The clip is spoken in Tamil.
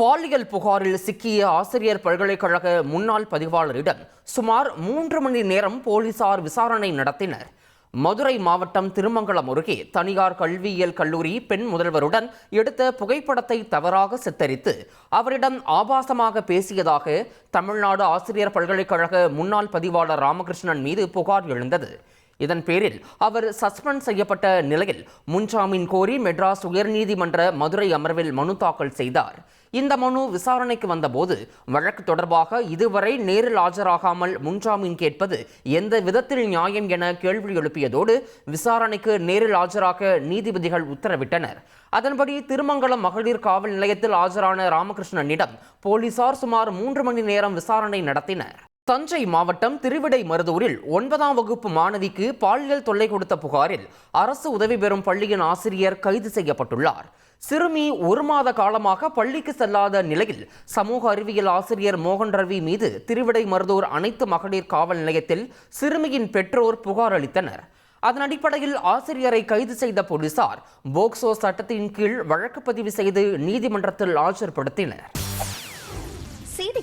பாலியல் புகாரில் சிக்கிய ஆசிரியர் பல்கலைக்கழக முன்னாள் பதிவாளரிடம் சுமார் மூன்று மணி நேரம் போலீசார் விசாரணை நடத்தினர். மதுரை மாவட்டம் திருமங்கலம் அருகே தனியார் கல்வியியல் கல்லூரி பெண் முதல்வருடன் எடுத்த புகைப்படத்தை தவறாக சித்தரித்து அவரிடம் ஆபாசமாக பேசியதாக தமிழ்நாடு ஆசிரியர் பல்கலைக்கழக முன்னாள் பதிவாளர் ராமகிருஷ்ணன் மீது புகார் எழுந்தது. இதன் பேரில் அவர் சஸ்பெண்ட் செய்யப்பட்ட நிலையில் முன்ஜாமீன் கோரி மெட்ராஸ் உயர்நீதிமன்ற மதுரை அமர்வில் மனு தாக்கல் செய்தார். இந்த மனு விசாரணைக்கு வந்தபோது வழக்கு தொடர்பாக இதுவரை நேரில் ஆஜராகாமல் முன்ஜாமீன் கேட்பது எந்த விதத்தில் நியாயம் என கேள்வி எழுப்பியதோடு விசாரணைக்கு நேரில் ஆஜராக நீதிபதிகள் உத்தரவிட்டனர். அதன்படி திருமங்கலம் மகளிர் காவல் நிலையத்தில் ஆஜரான ராமகிருஷ்ணனிடம் போலீசார் சுமார் மூன்று மணி நேரம் விசாரணை நடத்தினர். தஞ்சை மாவட்டம் திருவிடை மருதூரில் ஒன்பதாம் வகுப்பு மாணவிக்கு பாலியல் தொல்லை கொடுத்த புகாரில் அரசு உதவி பெறும் பள்ளியின் ஆசிரியர் கைது செய்யப்பட்டுள்ளார். சிறுமி ஒரு மாத காலமாக பள்ளிக்கு செல்லாத நிலையில் சமூக அறிவியல் ஆசிரியர் மோகன் ரவி மீது திருவிடை மருதூர் அனைத்து மகளிர் காவல் நிலையத்தில் சிறுமியின் பெற்றோர் புகார் அளித்தனர். அதன் அடிப்படையில் ஆசிரியரை கைது செய்த போலீசார் போக்சோ சட்டத்தின் கீழ் வழக்கு பதிவு செய்து நீதிமன்றத்தில் ஆஜர்படுத்தினர்.